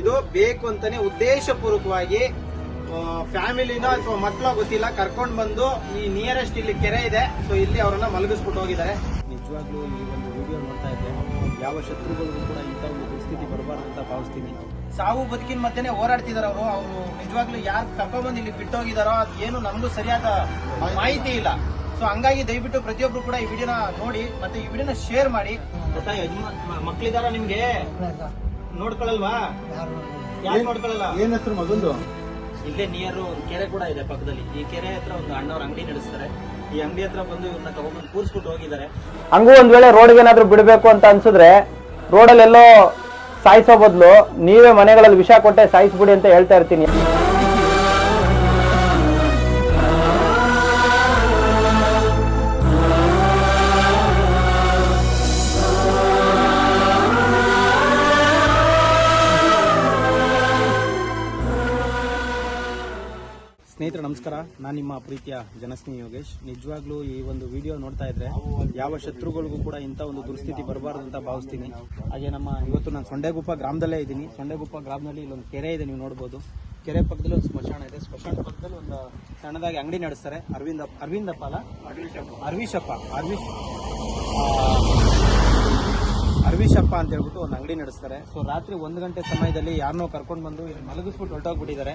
ಇದು ಬೇಕು ಅಂತಾನೆ ಉದ್ದೇಶಪೂರ್ವಕವಾಗಿ ಫ್ಯಾಮಿಲಿನ ಅಥವಾ ಮಕ್ಕಳ ಗೊತ್ತಿಲ್ಲ ಕರ್ಕೊಂಡ್ ಬಂದು ಈ ನಿಯರೆಸ್ಟ್ ಇಲ್ಲಿ ಕೆರೆ ಇದೆ. ಸೊ ಇಲ್ಲಿ ಅವರನ್ನ ಮಲಗಿಸ್ಬಿಟ್ಟು ಹೋಗಿದ್ದಾರೆ. ನಿಜವಾಗ್ಲೂ ಈ ಒಂದು ವಿಡಿಯೋ ನೋಡ್ತಾ ಇದ್ದೆ ಯಾವ ಶತ್ರುಗಳಿಗೂ ಕೂಡ ಇಂಥ ಒಂದು ಪರಿಸ್ಥಿತಿ ಬರಬಾರ್ದು ಅಂತ ಭಾವಿಸ್ತೀನಿ. ಸಾವು ಬದುಕಿನ ಮಧ್ಯೆ ಹೋರಾಡ್ತಿದಾರೆ ಅವರು. ಅವರು ನಿಜವಾಗ್ಲೂ ಯಾರು ಕರ್ಕೊಂಡ್ಬಂದು ಇಲ್ಲಿ ಬಿಟ್ಟೋಗಿದಾರೋ ಅದು ಏನು ನಮಗೂ ಸರಿಯಾದ ಮಾಹಿತಿ ಇಲ್ಲ. ಸೊ ಹಂಗಾಗಿ ದಯವಿಟ್ಟು ಪ್ರತಿಯೊಬ್ರು ಕೂಡ ಈ ವಿಡಿಯೋನ ನೋಡಿ ಮತ್ತೆ ಈ ವಿಡಿಯೋನ ಶೇರ್ ಮಾಡಿ. ಮಕ್ಕಳಿದಾರ ನಿಮ್ಗೆ? ನೋಡ್ಕೊಳಲ್ವಾ? ಯಾರು ನೋಡ್ಕೊಳಲ್ಲ? ಏನ್ ಹೆಸರು ಮಗಂದು? ಇಲ್ಲೇ ನಿಯರ್ ಒಂದು ಕೆರೆ ಕೂಡ ಇದೆ ಪಕ್ಕದಲ್ಲಿ. ಈ ಕೆರೆ ಹತ್ರ ಒಂದು ಅಣ್ಣವ್ರ ಅಂಗಡಿ ನಡೆಸ್ತಾರೆ. ಈ ಅಂಗಡಿ ಹತ್ರ ಬಂದು ಇವ್ರನ್ನ ತಗೊಂಡ್ಬಂದು ಕೂರಿಸ್ಬಿಟ್ಟು ಹೋಗಿದ್ದಾರೆ. ಹಂಗೂ ಒಂದ್ ವೇಳೆ ರೋಡ್ಗೆ ಏನಾದ್ರು ಬಿಡಬೇಕು ಅಂತ ಅನ್ಸಿದ್ರೆ ರೋಡಲ್ಲೆಲ್ಲೋ ಸಾಯಿಸೋ ಬದಲು ನೀವೇ ಮನೆಗಳಲ್ಲಿ ವಿಷ ಕೊಟ್ಟೆ ಸಾಯಿಸ್ಬಿಡಿ ಅಂತ ಹೇಳ್ತಾ ಇರ್ತೀನಿ. ನಮಸ್ಕಾರ. ನಾನು ನಿಮ್ಮ ಪ್ರೀತಿಯ ಜನಸ್ನೇಹಿ ಯೋಗೇಶ್. ನಿಜವಾಗ್ಲೂ ಈ ಒಂದು ವಿಡಿಯೋ ನೋಡ್ತಾ ಇದ್ರೆ ಯಾವ ಶತ್ರುಗಳಿಗೂ ಕೂಡ ಇಂಥ ಒಂದು ದುಸ್ಥಿತಿ ಬರಬಾರ್ದು ಅಂತ ಭಾವಿಸ್ತೀನಿ. ಹಾಗೆ ನಮ್ಮ ಇವತ್ತು ನಾನು ಸೊಂಡೆಗುಪ್ಪ ಗ್ರಾಮದಲ್ಲೇ ಇದ್ದೀನಿ. ಸೊಂಡೆಗುಪ್ಪ ಗ್ರಾಮದಲ್ಲಿ ಇಲ್ಲೊಂದು ಕೆರೆ ಇದೆ, ನೀವು ನೋಡ್ಬೋದು. ಕೆರೆ ಪಕ್ಕದಲ್ಲಿ ಒಂದು ಸ್ಮಶಾನ ಇದೆ. ಸ್ಮಶಾನ ಪಕ್ಕದಲ್ಲಿ ಒಂದು ಸಣ್ಣದಾಗಿ ಅಂಗಡಿ ನಡೆಸ್ತಾರೆ. ಅರವಿಂದ ಅರವಿಂದಪ್ಪ ಅಲ್ಲ ಅರ್ವಿಶಪ್ಪ. ಅರ್ವಿ ಅರ್ವಿಶಪ್ಪ ಅಂತ ಹೇಳ್ಬಿಟ್ಟು ಒಂದು ಅಂಗಡಿ ನಡೆಸ್ತಾರೆ. ಸೊ ರಾತ್ರಿ ಒಂದು ಗಂಟೆ ಸಮಯದಲ್ಲಿ ಯಾರನ್ನೋ ಕರ್ಕೊಂಡು ಬಂದು ಮಲಗಿಸ್ಬಿಟ್ಟು ಹೊರಟೋಗ್ಬಿಟ್ಟಿದ್ದಾರೆ.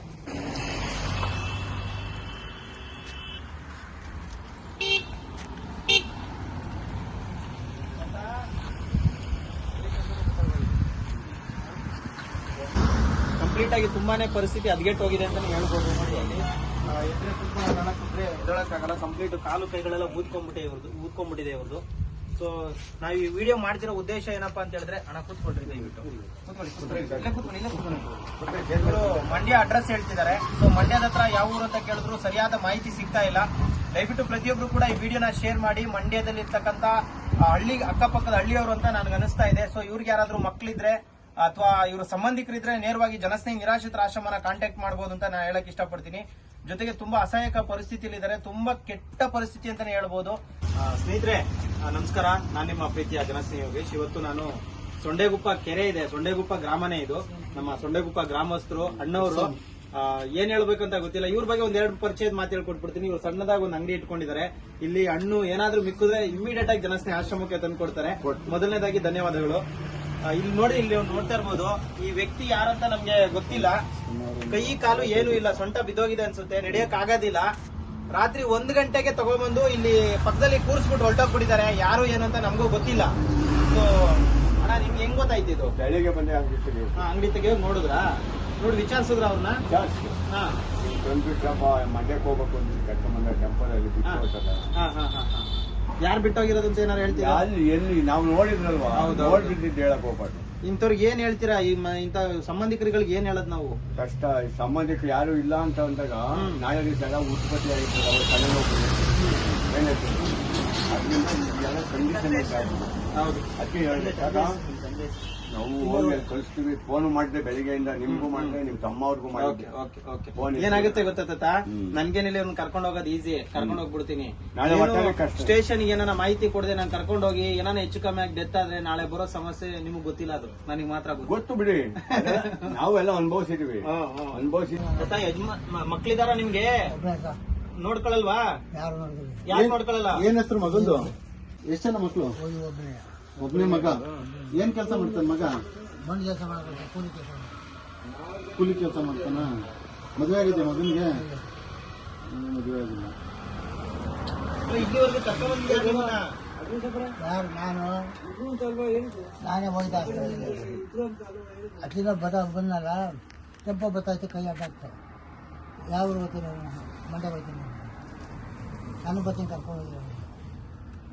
ಕಂಪ್ಲೀಟ್ ಆಗಿ ತುಂಬಾನೇ ಪರಿಸ್ಥಿತಿ ಹದಗೆಟ್ಟು ಹೋಗಿದೆ ಅಂತಾನೆ ಹೇಳ್ಬೋದು ನೋಡಿ ಅಲ್ಲಿ. ಎದ್ರೆ ಕುತ್ಕೊಂಡು ಎದ್ದೇಳಕ್ಕಾಗಲ್ಲ. ಕಂಪ್ಲೀಟ್ ಕಾಲು ಕೈಗಳೆಲ್ಲ ಊದ್ಕೊಂಡ್ಬಿಟ್ಟೆ ಇವ್ರದ್ದು ಊದ್ಕೊಂಡ್ಬಿಟ್ಟಿದೆ ಇವ್ರದ್ದು ಸೊ ನಾವು ಈ ವಿಡಿಯೋ ಮಾಡ್ತಿರೋ ಉದ್ದೇಶ ಏನಪ್ಪಾ ಅಂತ ಹೇಳಿದ್ರೆ ಹಣ ಕೂತ್ಕೊಂಡ್ರಿ ದಯವಿಟ್ಟು. ಮಂಡ್ಯ ಅಡ್ರೆಸ್ ಹೇಳ್ತಿದ್ದಾರೆ. ಸೊ ಮಂಡ್ಯದ ಹತ್ರ ಯಾವ ಊರು ಅಂತ ಕೇಳಿದ್ರು ಸರಿಯಾದ ಮಾಹಿತಿ ಸಿಗ್ತಾ ಇಲ್ಲ. ದಯವಿಟ್ಟು ಪ್ರತಿಯೊಬ್ರು ಕೂಡ ಈ ವಿಡಿಯೋನ ಶೇರ್ ಮಾಡಿ. ಮಂಡ್ಯದಲ್ಲಿ ಇರ್ತಕ್ಕಂತ ಹಳ್ಳಿ, ಅಕ್ಕಪಕ್ಕದ ಹಳ್ಳಿಯವರು ಅಂತ ನನಗೆ ಅನಿಸ್ತಾ ಇದೆ. ಸೊ ಇವ್ರಿಗೆ ಯಾರಾದ್ರೂ ಮಕ್ಳಿದ್ರೆ ಅಥವಾ ಇವರು ಸಂಬಂಧಿಕರಿದ್ರೆ ನೇರವಾಗಿ ಜನಸ್ನೇಹಿ ನಿರಾಶ್ರಿತ ಆಶ್ರಮನ ಕಾಂಟ್ಯಾಕ್ಟ್ ಮಾಡಬಹುದು ಅಂತ ನಾನು ಹೇಳಕ್ ಇಷ್ಟಪಡ್ತೀನಿ. ಜೊತೆಗೆ ತುಂಬಾ ಅಸಹಾಯಕ ಪರಿಸ್ಥಿತಿಯಲ್ಲಿ ಇದ್ದಾರೆ ತುಂಬಾ ಕೆಟ್ಟ ಪರಿಸ್ಥಿತಿ ಅಂತಾನೆ ಹೇಳ್ಬೋದು. ಸ್ನೇಹಿತರೆ ನಮಸ್ಕಾರ. ನಾನು ನಿಮ್ಮ ಪ್ರೀತಿಯ ಜನಸ್ನೇಹಿ ಯೋಗೇಶ್. ಇವತ್ತು ನಾನು ಸೊಂಡೆಗುಪ್ಪ ಕೆರೆ ಇದೆ. ಸೊಂಡೆಗುಪ್ಪ ಗ್ರಾಮನೇ ಇದು. ನಮ್ಮ ಸೊಂಡೆಗುಪ್ಪ ಗ್ರಾಮಸ್ಥರು ಅಣ್ಣವರು ಏನು ಏನ್ ಹೇಳ್ಬೇಕಂತ ಗೊತ್ತಿಲ್ಲ. ಇವ್ರ ಬಗ್ಗೆ ಒಂದ್ ಎರಡು ಪರಿಚಯದ ಮಾತು ಹೇಳ್ಕೊಟ್ಬಿಡ್ತೀನಿ ಇವ್ರು ಸಣ್ಣದಾಗಿ ಒಂದು ಅಂಗಡಿ ಇಟ್ಕೊಂಡಿದ್ದಾರೆ. ಇಲ್ಲಿ ಹಣ್ಣು ಏನಾದ್ರೂ ಮಿಕ್ಕಿದ್ರೆ ಇಮಿಡಿಯೇಟ್ ಆಗಿ ಜನಸ್ನೇಹಿ ಆಶ್ರಮಕ್ಕೆ ತಂದು ಕೊಡ್ತಾರೆ ಮೊದಲನೇದಾಗಿ ಧನ್ಯವಾದಗಳು. ಇಲ್ಲಿ ನೋಡಿ ಇಲ್ಲಿ ಒಂದು ನೋಡ್ತಾ ಇರ್ಬೋದು. ಈ ವ್ಯಕ್ತಿ ಯಾರಂತ ನಮ್ಗೆ ಗೊತ್ತಿಲ್ಲ. ಕೈ ಕಾಲು ಏನು ಇಲ್ಲ. ಸೊಂಟ ಬಿದ್ದೋಗಿದೆ ಅನ್ಸುತ್ತೆ. ನಡೆಯಕ್ ಆಗೋದಿಲ್ಲ. ರಾತ್ರಿ ಒಂದ್ ಗಂಟೆಗೆ ತಗೊಂಡ್ಬಂದು ಇಲ್ಲಿ ಪಕ್ಕದಲ್ಲಿ ಕೂರಿಸ್ಬಿಟ್ಟು ಹೊರಟೋಗ್ಬಿಟ್ಟಿದ್ದಾರೆ. ಯಾರು ಏನು ಅಂತ ನಮಗೂ ಗೊತ್ತಿಲ್ಲ. ಸೊ ಅಣ್ಣ ನಿಮ್ಗೆ ಹೆಂಗ್ ಗೊತ್ತಾಯ್ತು ಇದು? ಬೆಳಿಗ್ಗೆ ಬಂದೆ ಅಂಗಡಿ ಹಾ, ಅಂಗಡಿ ತೆಗೆಯೋ ನೋಡಿದ್ರಾ? ನೋಡಿ ವಿಚಾರಿಸಿದ್ರ ಅವ್ರನ್ನ? ಜಾಸ್ತಿ ಹಾ. ಬಂದ್ಬಿಟ್ರಪ್ಪ ಮಂಡ್ಯಕ್ಕೆ ಹೋಗ್ಬೇಕು ಅಂತ ಹಾ ಟೆಂಪಲ್ ಅಲ್ಲಿ ಬಿಟ್ಟು ಯಾರು ಬಿಟ್ಟೋಗಿರೋದು ಅಂತ ಏನಾರು ಹೇಳ್ತೀರಾ? ಅಲ್ಲಿ ಎಲ್ಲಿ ನಾವು ನೋಡಿದ್ರಲ್ವಾ? ಹೌದು, ಹೌದು. ನೋಡ್ಬಿಟ್ಟಿದ್ದು ಹೇಳಕ್ ಹೋಗ್ಬಾರ್ದು ಇಂಥವ್ರಿಗೆ ಏನ್ ಹೇಳ್ತೀರಾ? ಈ ಮ- ಇಂಥ ಸಂಬಂಧಿಕರುಗಳಿಗೆ ಏನ್ ಹೇಳದ್ ನಾವು? ಕಷ್ಟ ಸಂಬಂಧಿಕರು ಯಾರು ಇಲ್ಲ ಅಂತ ಅಂದಾಗ ಹ್ಮ್. ನಾಳೆ ದಿವಸ ಎಲ್ಲ ಉತ್ಪತ್ತಿ ಆಗಿರ್ತದೆ ಅವ್ರ ತಲೆನೋವು ಏನಾಯ್ತು ಅದರಿಂದ ಎಲ್ಲ ಕಂಡೀಷನ್ ಹೌದು. ಅದಕ್ಕೆ ಹೇಳ್ಬೇಕಾಗ ನಾವು ಹೋಗಿ ಕಳಿಸ್ತೀವಿ. ಫೋನ್ ಮಾಡಿದೆ ಬೆಳಿಗ್ಗೆಯಿಂದ ನಿಮ್ಗೂ ಮಾಡಿದೆ ನಿಮ್ ತಮ್ಮವ್ರಿಗೂ ಓಕೆ ಮಾಡಿದ್ದೆ ಓಕೆ ಓಕೆ. ಫೋನ್ ಏನಾಗುತ್ತೆ ಗೊತ್ತಾ ತಾತ? ಹ್ಮ್. ನನ್ಗೇನಿಲ್ಲ ಇವ್ರನ್ನ ಕರ್ಕೊಂಡು ಹೋಗೋದು ಈಸಿ ಕರ್ಕೊಂಡು ಹೋಗ್ಬಿಡ್ತೀನಿ. ನಾಳೆ ಕಷ್ಟ. ಸ್ಟೇಷನ್ ಏನಾನ ಮಾಹಿತಿ ಕೊಡದೆ ನಾನು ಕರ್ಕೊಂಡು ಹೋಗಿ ಏನಾನ ಹೆಚ್ಚು ಕಮ್ಮಿ ಆಗಿ ಡೆತ್ ಆದ್ರೆ ನಾಳೆ ಬರೋ ಸಮಸ್ಯೆ ನಿಮ್ಗೆ ಗೊತ್ತಿಲ್ಲ ಅದು. ನನಗೆ ಮಾತ್ರ ಗೊತ್ತು. ಬಿಡಿ. ನಾವೆಲ್ಲ ಅನುಭವಿಸಿದೀವಿ. ಅನುಭವಿಸಿ ತಾತ ಯಜಮಾ ಮ- ಮಕ್ಳಿದಾರ ನಿಮ್ಗೆ? ನೋಡ್ಕೊಳಲ್ವಾ? ಯಾರು ನೋಡ್ಕೊಳಲ್ಲ? ಏನ್ ಹೆಸರು ಮಗಂದು? ಎಷ್ಟು ಜನ ಮಕ್ಕಳು ಒಬ್ಬನೇ ಮಗ. ಏನ್ ಕೆಲಸ ಮಾಡ್ತಾನೆ ಮಗ? ಮಣ್ಣು ಕೆಲಸ ಮಾಡಬೇಕು ಕೂಲಿ ಕೆಲಸ ಕೂಲಿ ಕೆಲಸ ಮಾಡ್ತಾನ? ಮದುವೆ ಆಗಿದೆ ಮಗನಿಗೆ? ಮದುವೆ ಆಗಿಲ್ಲ? ಯಾರು ನಾನು? ನಾನೇ ಹೋಗ್ತಾ ಅಟ್ಲಿನ ಬದ ಬಂದಾಗ ಟೆಂಪೋ ಬತ್ತಾಯ್ತು ಕೈ ಅಡ್ಡಾಗ್ತದೆ ಯಾವ ಊರು ಬರ್ತೀನಿ ಮಂಡ್ಯ ಬರ್ತೀನಿ ನಾನು ಬರ್ತೀನಿ ಕರ್ಕೊಂಡು ಹೋಗಿ ಕಾಸು ಬರ್ತೀನಿ ಕರ್ಕೊಂಡು ಹೋಗಿ ಆ,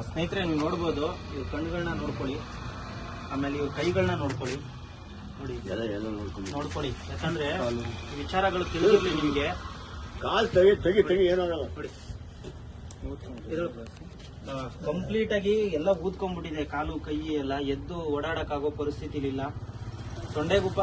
ಸ್ನೇಹಿತರೆ ನೀವು ನೋಡ್ಬೋದು ಇವ್ರ ಕಣ್ಣುಗಳನ್ನ ನೋಡ್ಕೊಳ್ಳಿ. ಆಮೇಲೆ ಇವ್ರ ಕೈಗಳನ್ನ ನೋಡ್ಕೊಳ್ಳಿ. ನೋಡಿ. ನೋಡ್ಕೊಳ್ಳಿ. ಯಾಕಂದ್ರೆ ಈ ವಿಚಾರಗಳು ತಿಳಿದಿರ್ಲಿ ನಿಮ್ಗೆ. ಕಾಲ್ ತೆಗಿ ತೆಗಿ ತೆಗಿ ಏನಾಗಲ್ಲ ನೋಡಿ. ಕಂಪ್ಲೀಟ್ ಆಗಿ ಎಲ್ಲ ಊದ್ಕೊಂಡ್ಬಿಟ್ಟಿದೆ. ಕಾಲು ಕೈ ಎಲ್ಲ ಎದ್ದು ಓಡಾಡಕ್ಕಾಗೋ ಪರಿಸ್ಥಿತಿ ಇಲ್ಲ ತೊಂಡೆಗುಪ್ಪ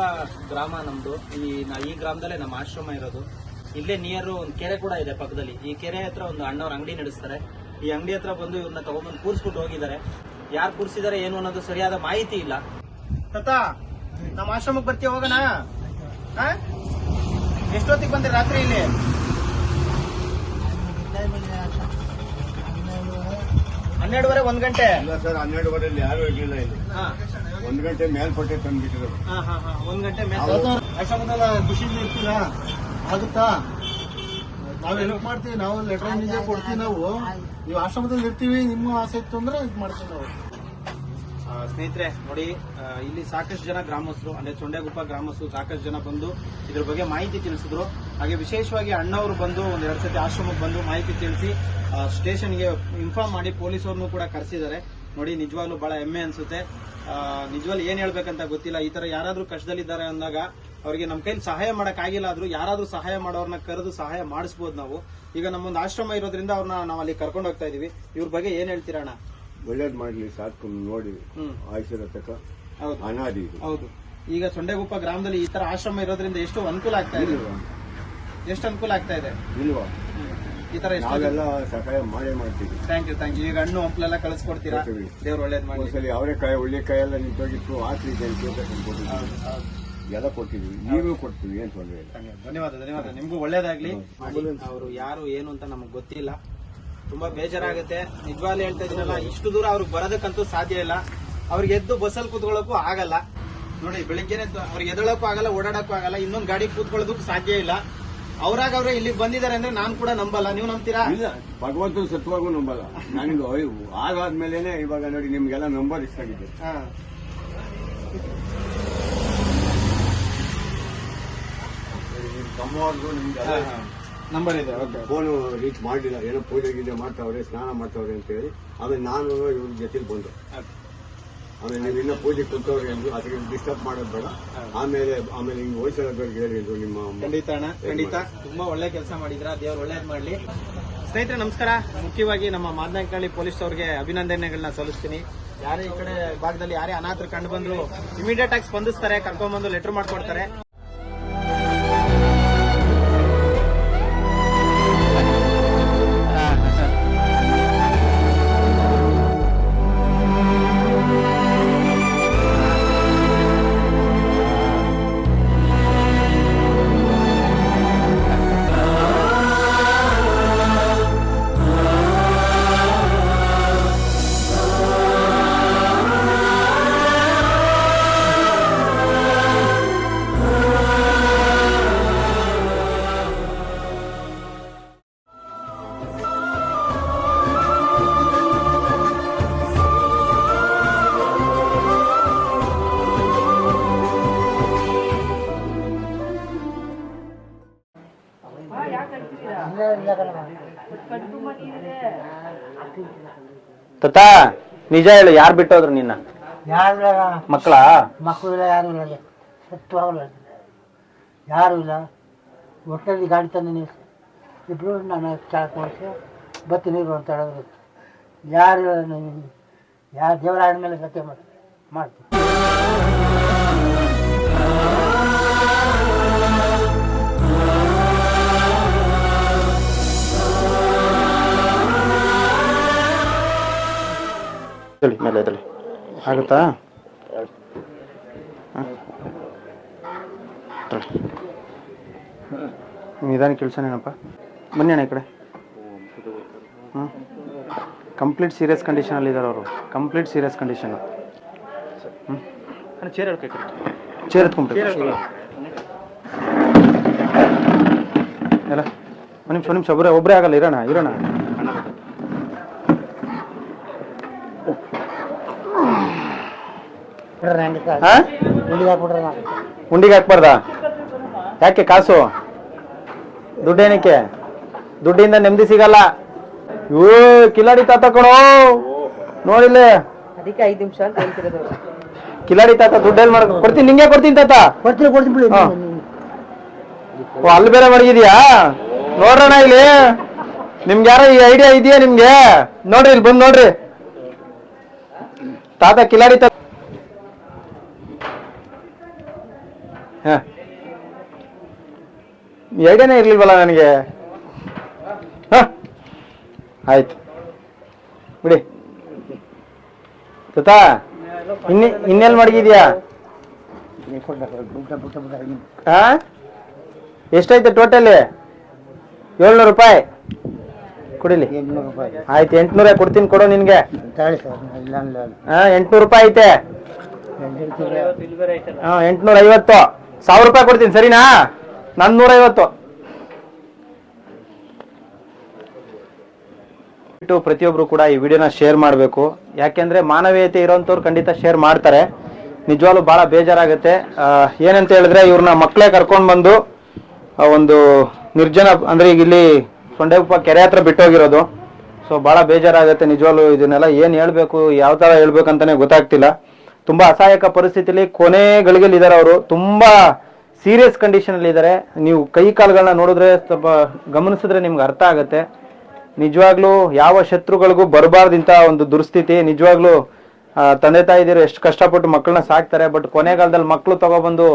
ಗ್ರಾಮ ನಮ್ದು. ಈ ನಾ- ಈ ಗ್ರಾಮದಲ್ಲೇ ನಮ್ಮ ಆಶ್ರಮ ಇರೋದು. ಇಲ್ಲೇ ನಿಯರ್ ಒಂದು ಕೆರೆ ಕೂಡ ಇದೆ ಪಕ್ಕದಲ್ಲಿ. ಈ ಕೆರೆ ಹತ್ರ ಒಂದು ಅಣ್ಣವ್ರ ಅಂಗಡಿ ನಡೆಸ್ತಾರೆ. ಈ ಅಂಗಡಿ ಹತ್ರ ಬಂದು ಇವ್ರನ್ನ ತಗೊಂಡ್ಬಂದು ಕೂರಿಸ್ಬಿಟ್ಟು ಹೋಗಿದ್ದಾರೆ. ಯಾರು ಕೂರ್ಸಿದ್ದಾರೆ ಏನು ಅನ್ನೋದು ಸರಿಯಾದ ಮಾಹಿತಿ ಇಲ್ಲ. ತಾತ ನಮ್ಮ ಆಶ್ರಮಕ್ಕೆ ಬರ್ತೀವಿ ಹೋಗೋಣ? ಹಾ? ಎಷ್ಟೊತ್ತಿಗೆ ಬಂದ್ರೆ ರಾತ್ರಿ ಇಲ್ಲಿ? ಹನ್ನೆರಡುವರೆ ಒಂದ್ ಗಂಟೆ. ಇಲ್ಲ ಸರ್ ಹನ್ನೆರಡುವರೆಯಲ್ಲಿ ಯಾರು ಇರಲಿಲ್ಲ ಇಲ್ಲಿ. ಹಾ. ಒಂದು ಗಂಟೆ ಮೇಲ್ಪಟ್ಟೆ ತಂದ್ಬಿಟ್ಟಿರೋದು. ಹಾ ಹಾ ಹಾ ಒಂದ್ ಗಂಟೆ ಮೇಲೆ ಆಶ್ರಮದಲ್ಲ ಖುಷಿಯಿಂದ ಇರ್ತೀರಾ? ಆಗುತ್ತಾ? ನಾವು ಹೆಲ್ಪ್ ಮಾಡ್ತೀವಿ ನಾವು ಲೆಟರ್ ನಿಜ ಕೊಡ್ತೀವಿ ನಾವು. ನೀವು ಆಶ್ರಮದಲ್ಲಿ ಇರ್ತೀವಿ ನಿಮ್ಮ ಆಸೆ ಇತ್ತು ಅಂದ್ರೆ ಇದು ಮಾಡ್ತೀವಿ ನಾವು. ಸ್ನೇಹಿತರೆ ನೋಡಿ ಇಲ್ಲಿ ಸಾಕಷ್ಟು ಜನ ಗ್ರಾಮಸ್ಥರು ಅಂದ್ರೆ ಸೊಂಡೆಗುಪ್ಪ ಗ್ರಾಮಸ್ಥರು ಸಾಕಷ್ಟು ಜನ ಬಂದು ಇದ್ರ ಬಗ್ಗೆ ಮಾಹಿತಿ ತಿಳಿಸಿದ್ರು. ಹಾಗೆ ವಿಶೇಷವಾಗಿ ಅಣ್ಣವರು ಬಂದು ಒಂದ್ ಎರಡ್ ಸತಿ ಆಶ್ರಮಕ್ಕೆ ಬಂದು ಮಾಹಿತಿ ತಿಳಿಸಿ ಸ್ಟೇಷನ್ಗೆ ಇನ್ಫಾರ್ಮ್ ಮಾಡಿ ಪೊಲೀಸರನ್ನು ಕೂಡ ಕರೆಸಿದ್ದಾರೆ. ನೋಡಿ ನಿಜವಾಗ್ಲೂ ಬಹಳ ಹೆಮ್ಮೆ ಅನ್ಸುತ್ತೆ. ಆ, ನಿಜವಾಗ್ಲೂ ಏನ್ ಹೇಳ್ಬೇಕಂತ ಗೊತ್ತಿಲ್ಲ. ಈ ತರ ಯಾರಾದ್ರೂ ಕಷ್ಟದಲ್ಲಿದ್ದಾರೆ ಅಂದಾಗ ಅವರಿಗೆ ನಮ್ಮ ಕೈಲಿ ಸಹಾಯ ಮಾಡಕ್ ಆಗಿಲ್ಲ ಆದ್ರೂ ಯಾರಾದ್ರೂ ಸಹಾಯ ಮಾಡೋರ್ನ ಕರೆದು ಸಹಾಯ ಮಾಡಿಸ್ಬೋದು ನಾವು. ಈಗ ನಮ್ಮೊಂದು ಆಶ್ರಮ ಇರೋದ್ರಿಂದ ಅವ್ರನ್ನ ನಾವು ಅಲ್ಲಿ ಕರ್ಕೊಂಡು ಹೋಗ್ತಾ ಇದೀವಿ. ಇವ್ರ ಬಗ್ಗೆ ಏನ್ ಹೇಳ್ತೀರಾ ಅಣ್ಣ? ಒಳ್ಳೇದ್ ಮಾಡ್ಲಿ ಸಾಕು ನೋಡಿ ಅನಾದಿ ಹೌದು. ಈಗ ಸೊಂಡೆಗುಪ್ಪ ಗ್ರಾಮದಲ್ಲಿ ಈ ತರ ಆಶ್ರಮ ಇರೋದ್ರಿಂದ ಎಷ್ಟು ಅನುಕೂಲ ಆಗ್ತಾ ಇದೆ? ಎಷ್ಟು ಅನುಕೂಲ ಆಗ್ತಾ ಇದೆ? ಇಲ್ವಾ? ಈ ತರ ನಾವೆಲ್ಲ ಸಹಾಯ ಮಾಡೇ ಮಾಡ್ತೀವಿ. ಥ್ಯಾಂಕ್ ಯು ಥ್ಯಾಂಕ್ ಯು ಈಗ ಹಣ್ಣು ಹಂಪ್ಲೆಲ್ಲ ಕಳಿಸ್ಕೊಡ್ತೀರಾ? ಕೊಡ್ತೀವಿ. ದೇವ್ರು ಒಳ್ಳೇದ್ ಮಾಡಿ ಒಂದ್ಸಲಿ ಅವರೇ ಕಾಯಿ ಒಳ್ಳೆ ಕಾಯೆಲ್ಲ ನಿಂತೋಗಿತ್ತು ಕೊಟ್ಟಿದ್ವಿ ಹೌದು, ಹೌದು. ಎಲ್ಲ ಕೊಟ್ಟಿದ್ವಿ ಈಗಲೂ ಕೊಡ್ತೀವಿ ಏನ್ ತೊಂದರೆ ಇಲ್ಲ. ಧನ್ಯವಾದ ಧನ್ಯವಾದ. ನಿಮ್ಗೂ ಒಳ್ಳೇದಾಗ್ಲಿ. ಅವರು ಯಾರು ಏನು ಅಂತ ನಮಗ್ ಗೊತ್ತಿಲ್ಲ. ತುಂಬಾ ಬೇಜಾರಾಗುತ್ತೆ. ನಿಜವಾಗ್ಲೂ ಹೇಳ್ತಾ ಇದೀನಲ್ಲ ಇಷ್ಟು ದೂರ ಅವ್ರಿಗೆ ಬರೋದಕ್ಕಂತೂ ಸಾಧ್ಯ ಇಲ್ಲ. ಅವ್ರಿಗೆ ಎದ್ದು ಬಸ್ಸಲ್ಲಿ ಕೂತ್ಕೊಳ್ಳೋಕ್ಕೂ ಆಗಲ್ಲ. ನೋಡಿ ಬೆಳಿಗ್ಗೆನೆ ತ- ಅವ್ರಿಗೆ ಎದಳಕ್ಕೂ ಆಗಲ್ಲ ಓಡಾಡಕ್ಕೂ ಆಗಲ್ಲ. ಇನ್ನೊಂದು ಗಾಡಿ ಕೂತ್ಕೊಳ್ಳೋದಕ್ಕೂ ಸಾಧ್ಯ ಇಲ್ಲ. ಅವ್ರಾಗ ಅವ್ರೆ ಇಲ್ಲಿಗೆ ಬಂದಿದ್ದಾರೆ ಅಂದ್ರೆ ನಾನ್ ಕೂಡ ನಂಬಲ್ಲ. ನೀವು ನಂಬ್ತೀರಾ? ಇಲ್ಲ ಭಗವಂತನ ಸತ್ವಾಗೂ ನಂಬಲ್ಲ. ನನಗೆ ಆಗಾದ್ಮೇಲೆ ಇವಾಗ ನೋಡಿ ನಿಮ್ಗೆಲ್ಲ ನಂಬರ್ ಇಷ್ಟ ಆಗಿದೆ ಹಾ. ತಮ್ಮವ್ರಿಗೂ ನಿಮ್ಗೆಲ್ಲ ನಂಬರ್ ಇದೆ ಫೋನ್ ರೀಚ್ ಮಾಡಿಲ್ಲ ಏನೋ ಪೂಜೆ ಗೀಜೆ ಮಾಡ್ತಾವ್ರೆ ಸ್ನಾನ ಮಾಡ್ತಾವ್ರೆ ಅಂತ ಹೇಳಿ ಆಮೇಲೆ ನಾನು ಇವ್ರ ಜೊತೆಲಿ ಬಂದು. ಆಮೇಲೆ ನೀವು ಇನ್ನ ಪೂಜೆ ಕುಂತವ್ರೆ ಅಂದ್ರು ಅದಕ್ಕೆ ಡಿಸ್ಟರ್ಬ್ ಮಾಡೋದು ಬೇಡ. ಆಮೇಲೆ ಆಮೇಲೆ ಹಿಂಗ್ ವಯಸ್ಸಾದವ್ರಿಗೆ ಹೇಳಿ ನಿಮ್ಮ ಖಂಡಿತ ಅಣ್ಣ ಖಂಡಿತ. ತುಂಬಾ ಒಳ್ಳೆ ಕೆಲಸ ಮಾಡಿದ್ರ ದೇವ್ರು ಒಳ್ಳೇದ್ ಮಾಡ್ಲಿ. ಸ್ನೇಹಿತರೆ ನಮಸ್ಕಾರ. ಮುಖ್ಯವಾಗಿ ನಮ್ಮ ಮಾದನಕಳ್ಳಿ ಪೊಲೀಸ್ ಅವ್ರಿಗೆ ಅಭಿನಂದನೆಗಳನ್ನ ಸಲ್ಲಿಸ್ತೀನಿ. ಯಾರೇ ಈ ಕಡೆ ಭಾಗದಲ್ಲಿ ಯಾರೇ ಅನಾಥರು ಕಂಡು ಬಂದ್ರು ಇಮಿಡಿಯೇಟ್ ಆಗಿ ಸ್ಪಂದಿಸ್ತಾರೆ ಕರ್ಕೊಂಡ್ಬಂದು ಲೆಟರ್ ಮಾಡ್ಕೊಡ್ತಾರೆ. ತತಾ ನಿಜ ಹೇಳು ಯಾರು ಬಿಟ್ಟೋದ್ರು ನಿನ್ನ? ಯಾರು ಇಲ್ಲ. ಮಕ್ಕಳ? ಮಕ್ಕಳು ಇಲ್ಲ ಯಾರು ಇಲ್ಲ. ಸತ್ವಾಗಲ್ಲ ಯಾರು ಇಲ್ಲ. ಒಟ್ಟಲ್ಲಿ ಗಾಡಿ ತಂದು ನಿಲ್ಲಿಸಿ ಇಬ್ಬರು ನಾನು ಚಾಲಕ ಮಾಡಿಸಿ ಬರ್ತೀನಿ ಇರು ಅಂತ ಹೇಳಿದ್ರು. ಯಾರು ಇಲ್ಲ ಯಾರು ದೇವರ ಆದ್ಮೇಲೆ ಸತ್ಯ ಮಾಡಿ ಮಾಡ್ತೀನಿ. ಎದಳಿ ಮೇಲೆ ಎದಳಿ ಆಗುತ್ತಾ? ನಿಧಾನ ಕೆಲಸನೇನಪ್ಪ ಬನ್ನಿ ಅಣ್ಣ ಈ ಕಡೆ. ಹ್ಞೂ ಕಂಪ್ಲೀಟ್ ಸೀರಿಯಸ್ ಕಂಡೀಷನಲ್ಲಿ ಇದ್ದಾರೆ ಅವರು. ಕಂಪ್ಲೀಟ್ ಸೀರಿಯಸ್ ಕಂಡೀಷನ್ ಹ್ಞೂ ಚೇರ್ ಚೇರ್ ಎತ್ಕೊಂಡ್ಬಿಟ್ಟು ಎಲ್ಲ. ಒಂದು ನಿಮಿಷ ಒಂದು ನಿಮಿಷ ಒಬ್ಬರೇ ಒಬ್ಬರೇ ಆಗಲ್ಲ ಇರೋಣ ಇರೋಣ ಬಿಡ್ರಿ ಹಂಗೆ ಹಾ? ಉಂಡಿಗೆ ಹಾಕ್ಬಾರ್ದಾ? ಯಾಕೆ ಕಾಸು? ದುಡ್ಡೇನಕ್ಕೆ? ದುಡ್ಡಿಂದ ನೆಮ್ಮದಿ ಸಿಗಲ್ಲ. ಇವು ಕಿಲಾಡಿ ತಾತ ಕಣೋ. ನೋಡಿಲ್ಲ? ಅದಕ್ಕೆ ಐದು ನಿಮಿಷ ಅಂತ ಹೇಳ್ತಿರೋದು ಕಿಲಾಡಿ ತಾತ ದುಡ್ಡೆಲ್ಲಿ ಮಾಡ ಕೊಡ್ತೀನಿ ನಿಂಗೆ ಕೊಡ್ತೀನಿ ತಾತ? ಕೊಡ್ತೀನಿ ಕೊಡ್ತೀನಿ ಬಿಡಿ. ಓ ಅಲ್ಲಿ ಬೇರೆ ಮಡಗಿದ್ಯಾ? ನೋಡ್ರಣ ಇಲ್ಲಿ. ನಿಮ್ಗೆ ಯಾರೋ ಈ ಐಡಿಯಾ ಇದೆಯಾ ನಿಮ್ಗೆ? ನೋಡ್ರಿ ಇಲ್ಲಿ ಬಂದ್ ನೋಡ್ರಿ. ತಾತ ಕಿಲಾಡಿ ತಾತ ಐಡಿಯಾನೇ ಇರ್ಲಿಲ್ವಲ್ಲ ನನಗೆ? ಆಯ್ತು. ಬಿಡಿ. ತಾತ, ಇನ್ನ ಇನ್ನೆಲ್ಲಿ ಮಡಗಿದ್ಯಾ? ಹಾ? ಎಷ್ಟೈತೆ ಟೋಟಲಿ? ಏಳ್ನೂರು ರೂಪಾಯಿ? ಕುಡಿಲಿ. ಆಯ್ತು, ಎಂಟ್ನೂರೇ ಕೊಡ್ತೀನಿ ಕೊಡು ನಿನ್ಗೆ. ಹಾ, ಎಂಟ್ನೂರು ರೂಪಾಯಿ ಐತೆ. ಹಾ ಎಂಟ್ನೂರ ಐವತ್ತು ಸಾವಿರ ರೂಪಾಯಿ ಕೊಡ್ತೀನಿ, ಸರಿನಾ? ನನ್ ನೂರೈವತ್ತು ಐವತ್ತು ಪ್ರತಿಯೊಬ್ರು ಕೂಡ ಈ ವಿಡಿಯೋನ ಶೇರ್ ಮಾಡಬೇಕು. ಯಾಕೆಂದ್ರೆ ಮಾನವೀಯತೆ ಇರೋಂಥವ್ರು ಖಂಡಿತ ಶೇರ್ ಮಾಡ್ತಾರೆ. ನಿಜವಾಗ್ಲೂ ಬಹಳ ಬೇಜಾರಾಗುತ್ತೆ. ಏನಂತ ಹೇಳಿದ್ರೆ ಇವ್ರನ್ನ ಮಕ್ಕಳೇ ಕರ್ಕೊಂಡು ಬಂದು ಒಂದು ನಿರ್ಜನ, ಅಂದ್ರೆ ಈಗ ಇಲ್ಲಿ ಸೊಂಡೆಪ್ಪ ಕೆರೆ ಹತ್ರ ಬಿಟ್ಟೋಗಿರೋದು. ಸೊ ಬಹಳ ಬೇಜಾರಾಗುತ್ತೆ ನಿಜವಾಗ್ಲೂ ಇದನ್ನೆಲ್ಲ ಏನ್ ಹೇಳ್ಬೇಕು, ಯಾವ ತರ ಹೇಳ್ಬೇಕಂತಾನೆ ಗೊತ್ತಾಗ್ತಿಲ್ಲ. ತುಂಬಾ ಅಸಹಾಯಕ ಪರಿಸ್ಥಿತಿಯಲ್ಲಿ ಕೊನೆ ಗಳಿಗೆಯಲ್ಲಿ ಇದಾರೆ ಅವರು. ತುಂಬಾ ಸೀರಿಯಸ್ ಕಂಡೀಷನ್ ಅಲ್ಲಿ ಇದ್ದಾರೆ. ನೀವು ಕೈ ಕಾಲುಗಳನ್ನ ನೋಡಿದ್ರೆ ಸ್ವಲ್ಪ ಗಮನಿಸಿದ್ರೆ ನಿಮ್ಗೆ ಅರ್ಥ ಆಗುತ್ತೆ. ನಿಜವಾಗ್ಲೂ ಯಾವ ಶತ್ರುಗಳಿಗೂ ಬರಬಾರ್ದಿಂತ ಒಂದು ದುರ್ಸ್ಥಿತಿ. ನಿಜವಾಗ್ಲೂ ತಂದೆ ತಾಯಿದಿರು ಎಷ್ಟು ಕಷ್ಟಪಟ್ಟು ಮಕ್ಕಳನ್ನ ಸಾಕ್ತಾರೆ. ಬಟ್ ಕೊನೆಗಾಲದಲ್ಲಿ ಮಕ್ಕಳು ತಗೊಬಂದು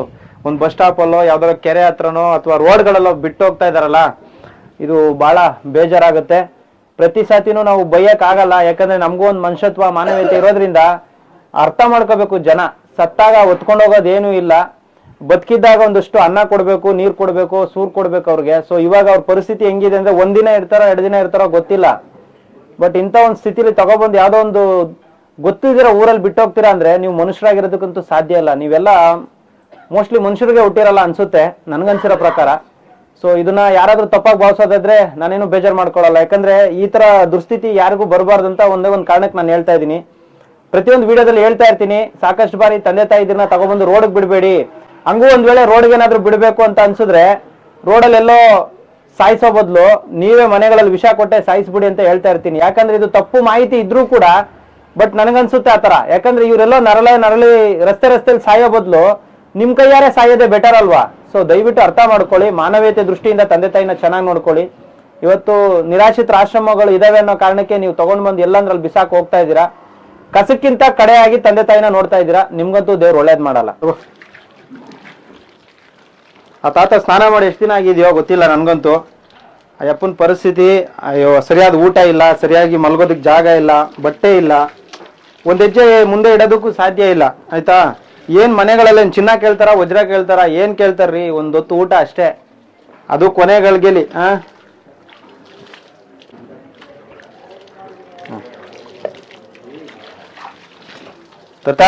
ಒಂದು ಬಸ್ ಸ್ಟಾಪ್ ಅಲ್ಲೋ, ಯಾವ್ದಾದ್ರು ಕೆರೆ ಹತ್ರನೋ ಅಥವಾ ರೋಡ್ಗಳಲ್ಲೋ ಬಿಟ್ಟು ಹೋಗ್ತಾ ಇದಾರಲ್ಲ ಇದು ಬಹಳ ಬೇಜಾರಾಗುತ್ತೆ. ಪ್ರತಿ ಸಾತಿನೂ ನಾವು ಬೈಯಕ್ ಆಗಲ್ಲ ಯಾಕಂದ್ರೆ ನಮಗೂ ಒಂದು ಮನುಷ್ಯತ್ವ, ಮಾನವೀಯತೆ ಇರೋದ್ರಿಂದ ಅರ್ಥ ಮಾಡ್ಕೋಬೇಕು ಜನ. ಸತ್ತಾಗ ಹೊತ್ಕೊಂಡು ಹೋಗೋದೇನೂ ಇಲ್ಲ. ಬದುಕಿದ್ದಾಗ ಒಂದಷ್ಟು ಅನ್ನ ಕೊಡಬೇಕು, ನೀರು ಕೊಡಬೇಕು, ಸೂರ್ ಕೊಡ್ಬೇಕು ಅವ್ರಿಗೆ. ಸೊ ಇವಾಗ ಅವ್ರ ಪರಿಸ್ಥಿತಿ ಹೆಂಗಿದೆ ಅಂದ್ರೆ ಒಂದಿನ ಇರ್ತಾರೋ, ಎರಡು ದಿನ ಇರ್ತಾರೋ ಗೊತ್ತಿಲ್ಲ. ಬಟ್ ಇಂಥ ಒಂದು ಸ್ಥಿತಿಲಿ ತಗೊಬಂದು ಯಾವ್ದೋ ಒಂದು ಗೊತ್ತಿದಿರೋ ಊರಲ್ಲಿ ಬಿಟ್ಟೋಗ್ತೀರಾ ಅಂದ್ರೆ ನೀವು ಮನುಷ್ಯರಾಗಿರೋದಕ್ಕಂತೂ ಸಾಧ್ಯ ಇಲ್ಲ. ನೀವೆಲ್ಲ ಮೋಸ್ಟ್ಲಿ ಮನುಷ್ಯರಿಗೆ ಹುಟ್ಟಿರಲ್ಲ ಅನ್ಸುತ್ತೆ, ನನ್ಗನ್ಸಿರೋ ಪ್ರಕಾರ. ಸೊ ಇದನ್ನ ಯಾರಾದ್ರೂ ತಪ್ಪಾಗಿ ಭಾವಿಸೋದಾದ್ರೆ ನಾನೇನು ಬೇಜಾರ್ ಮಾಡ್ಕೊಳ್ಳಲ್ಲ. ಯಾಕಂದ್ರೆ ಈ ತರ ದುಸ್ಥಿತಿ ಯಾರಿಗೂ ಬರಬಾರ್ದಂತ ಒಂದೇ ಒಂದು ಕಾರಣಕ್ಕೆ ನಾನು ಹೇಳ್ತಾ ಇದ್ದೀನಿ. ಪ್ರತಿಯೊಂದು ವಿಡಿಯೋದಲ್ಲಿ ಹೇಳ್ತಾ ಇರ್ತೀನಿ. ಸಾಕಷ್ಟು ಬಾರಿ ತಂದೆ ತಾಯಿ ಇದನ್ನ ತಗೊಬಂದು ರೋಡ್ಗೆ ಬಿಡಬೇಡಿ. ಹಂಗೂ ಒಂದ್ ವೇಳೆ ರೋಡ್ಗೆ ಏನಾದ್ರು ಬಿಡಬೇಕು ಅಂತ ಅನ್ಸಿದ್ರೆ ರೋಡಲ್ಲೆಲ್ಲೋ ಸಾಯಿಸೋ ಬದಲು ನೀವೇ ಮನೆಗಳಲ್ಲಿ ವಿಷ ಕೊಟ್ಟೆ ಸಾಯಿಸ್ಬಿಡಿ ಅಂತ ಹೇಳ್ತಾ ಇರ್ತೀನಿ. ಯಾಕಂದ್ರೆ ಇದು ತಪ್ಪು ಮಾಹಿತಿ ಇದ್ರೂ ಕೂಡ ಬಟ್ ನನಗನ್ಸುತ್ತೆ ತರ. ಯಾಕಂದ್ರೆ ಇವರೆಲ್ಲ ನರಳೆ ನರಳಿ ರಸ್ತೆ ರಸ್ತೆಲಿ ಸಾಯೋ ಬದಲು ನಿಮ್ ಕೈಯಾರೆ ಸಾಯೋದೇ ಬೆಟರ್ ಅಲ್ವಾ? ಸೊ ದಯವಿಟ್ಟು ಅರ್ಥ ಮಾಡ್ಕೊಳ್ಳಿ. ಮಾನವೀಯತೆ ದೃಷ್ಟಿಯಿಂದ ತಂದೆ ತಾಯಿನ ಚೆನ್ನಾಗಿ ನೋಡ್ಕೊಳ್ಳಿ. ಇವತ್ತು ನಿರಾಶ್ರಿತ ಆಶ್ರಮಗಳು ಇದಾವೆ ಅನ್ನೋ ಕಾರಣಕ್ಕೆ ನೀವು ತಗೊಂಡ್ ಬಂದು ಎಲ್ಲಂದ್ರಲ್ಲಿ ಬಿಸಾಕ್ ಹೋಗ್ತಾ ಇದ್ದೀರಾ? ಕಸಕ್ಕಿಂತ ಕಡೆಯಾಗಿ ತಂದೆ ತಾಯಿನ ನೋಡ್ತಾ ಇದ್ದೀರಾ? ನಿಮ್ಗಂತೂ ದೇವ್ರು ಒಳ್ಳೇದ್ ಮಾಡಲ್ಲ. ಆ ತಾತ ಸ್ನಾನ ಮಾಡಿ ಎಷ್ಟು ದಿನ ಆಗಿದೆಯೋ ಗೊತ್ತಿಲ್ಲ ನನ್ಗಂತೂ. ಆ ಪರಿಸ್ಥಿತಿ, ಅಯ್ಯೋ, ಸರಿಯಾದ ಊಟ ಇಲ್ಲ, ಸರಿಯಾಗಿ ಮಲ್ಗೋದಕ್ಕೆ ಜಾಗ ಇಲ್ಲ, ಬಟ್ಟೆ ಇಲ್ಲ. ಒಂದ್ ಹೆಜ್ಜೆ ಮುಂದೆ ಇಡೋದಕ್ಕೂ ಸಾಧ್ಯ ಇಲ್ಲ, ಆಯ್ತಾ? ಏನ್ ಮನೆಗಳಲ್ಲಿ ಚಿನ್ನ ಕೇಳ್ತಾರ, ವಜ್ರ ಕೇಳ್ತಾರ, ಏನ್ ಕೇಳ್ತಾರ್ರಿ? ಒಂದೊತ್ತು ಊಟ ಅಷ್ಟೇ. ಅದು ಕೊನೆಗಳಿಗೆಲಿ ಆ? ತಾತ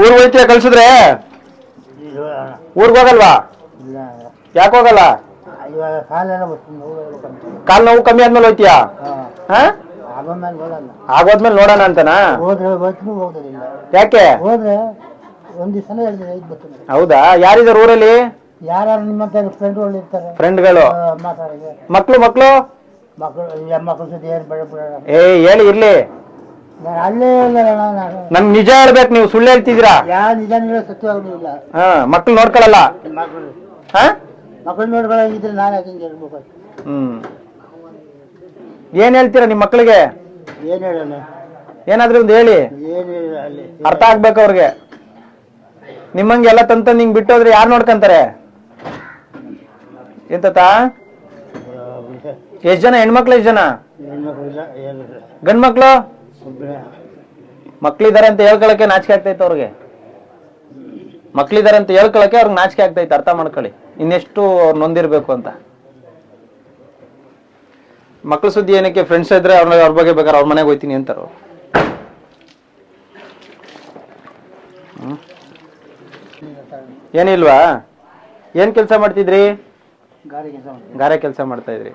ಊರ್ಗ್ ಹೋಯ್ತೀಯ ಕಳ್ಸಿದ್ರೆ? ಊರ್ಗ್ ಹೋಗಲ್ವಾ? ಇಲ್ಲ. ಯಾಕೆ ಹೋಗಲ್ಲ? ಇವಾಗ ಕಾಲೆಲ್ಲ ಬರ್ತೀನಿ ಕಾಲ್ ನೋವು ಕಮ್ಮಿ ಆದ್ಮೇಲೆ ಹೋಯ್ತೀಯಾ? ಹಾಂ. ಆಗೋದ್ಮೇಲೆ ನೋಡೋಣ. ಅಂತನಾ? ಹೋದ್ರೆ ಬರ್ತೀನಿ ಹೋಗೋದಿಲ್ಲ. ಯಾಕೆ? ಹೋದ್ರೆ ಒಂದು ದಿವಸನೇ ಎರಡು ಐದು ಬರ್ತೀನಿ ಹೌದಾ? ಯಾರಿದಾರೆ ಊರಲ್ಲಿ? ಯಾರು ನಿಮ್ಮಂತ ಫ್ರೆಂಡ್ಗಳು ಇರ್ತಾರೆ? ಫ್ರೆಂಡ್ಗಳು. ಮಕ್ಕಳು ಮಕ್ಳು ಮಕ್ಳು? ಮಕ್ಕಳು ಮಕ್ಕಳ ಜೊತೆ ಏನು ಬೇಡ ಏ ಹೇಳಿ ಇರ್ಲಿ. ಅಲ್ಲೇ ನನ್. ನಿಜ ಹೇಳ್ಬೇಕು ನೀವು ಸುಳ್ಳು ಹೇಳ್ತಿದ್ದೀರಾ? ಯಾವ ನಿಜ ನೀಡೋ ಸತ್ಯವಾಗಲಿಲ್ಲ ಹಾ ಮಕ್ಳು ನೋಡ್ಕೊಳಲ್ಲ? ಮಕ್ಕಳು ಹಾ? ಮಕ್ಕಳು ನೋಡ್ಕೊಳ್ಳೋಂಗಿದ್ರೆ ನಾನು ಯಾಕೆ ಹೇಳ್ಬೇಕು? ಹ್ಮ್. ಏನ್ ಹೇಳ್ತೀರಾ ನಿಮ್ ಮಕ್ಳಿಗೆ? ಏನು ಹೇಳೋಣ? ಏನಾದ್ರೂ ಒಂದು ಹೇಳಿ. ಏನು ಹೇಳ ಅಲ್ಲಿ? ಅರ್ಥ ಆಗ್ಬೇಕು ಅವ್ರಿಗೆ. ನಿಮ್ಮಂಗೆ ಎಲ್ಲ ತಂತ ನಿಂಗ್ ಬಿಟ್ಟೋದ್ರೆ ಯಾರು ನೋಡ್ಕಂತಾರೆ? ಎಂತ ಎಷ್ಟ್ ಜನ? ಹೆಣ್ಮಕ್ಳು ಎಷ್ಟ್ ಜನ? ಹೆಣ್ಮಕ್ಳು ಇಲ್ಲ ಏನಿಲ್ಲ. ಗಂಡ್ಮಕ್ಳು? ಮಕ್ಳಿದಾರೆ ಅಂತ ಹೇಳ್ಕೊಳಕ್ಕೆ ನಾಚಿಕೆ ಆಗ್ತೈತೆ ಅವ್ರಿಗೆ? ಮಕ್ಳಿದಾರೆ ಅಂತ ಹೇಳ್ಕೊಳಕ್ಕೆ ಅವ್ರಿಗೆ ನಾಚಿಕೆ ಆಗ್ತೈತೆ ಅರ್ಥ ಮಾಡ್ಕೊಳ್ಳಿ. ಇನ್ನೆಷ್ಟು ಅವ್ರು ನೊಂದಿರ್ಬೇಕು ಅಂತ. ಮಕ್ಳ ಸುದ್ದಿ ಏನಕ್ಕೆ ಫ್ರೆಂಡ್ಸ್ ಇದ್ರೆ ಅವ್ರ ಅವ್ರ ಬಗ್ಗೆ ಬೇಕಾದ್ರೆ ಅವ್ರ ಮನೆಗೆ ಹೋಯ್ತೀನಿ ಅಂತಾರ. ಏನಿಲ್ವಾ? ಏನ್ ಕೆಲಸ ಮಾಡ್ತಿದ್ರಿ? ಗಾರೆ ಕೆಲಸ ಮಾಡ್ತಾ ಇದ್ರಿ.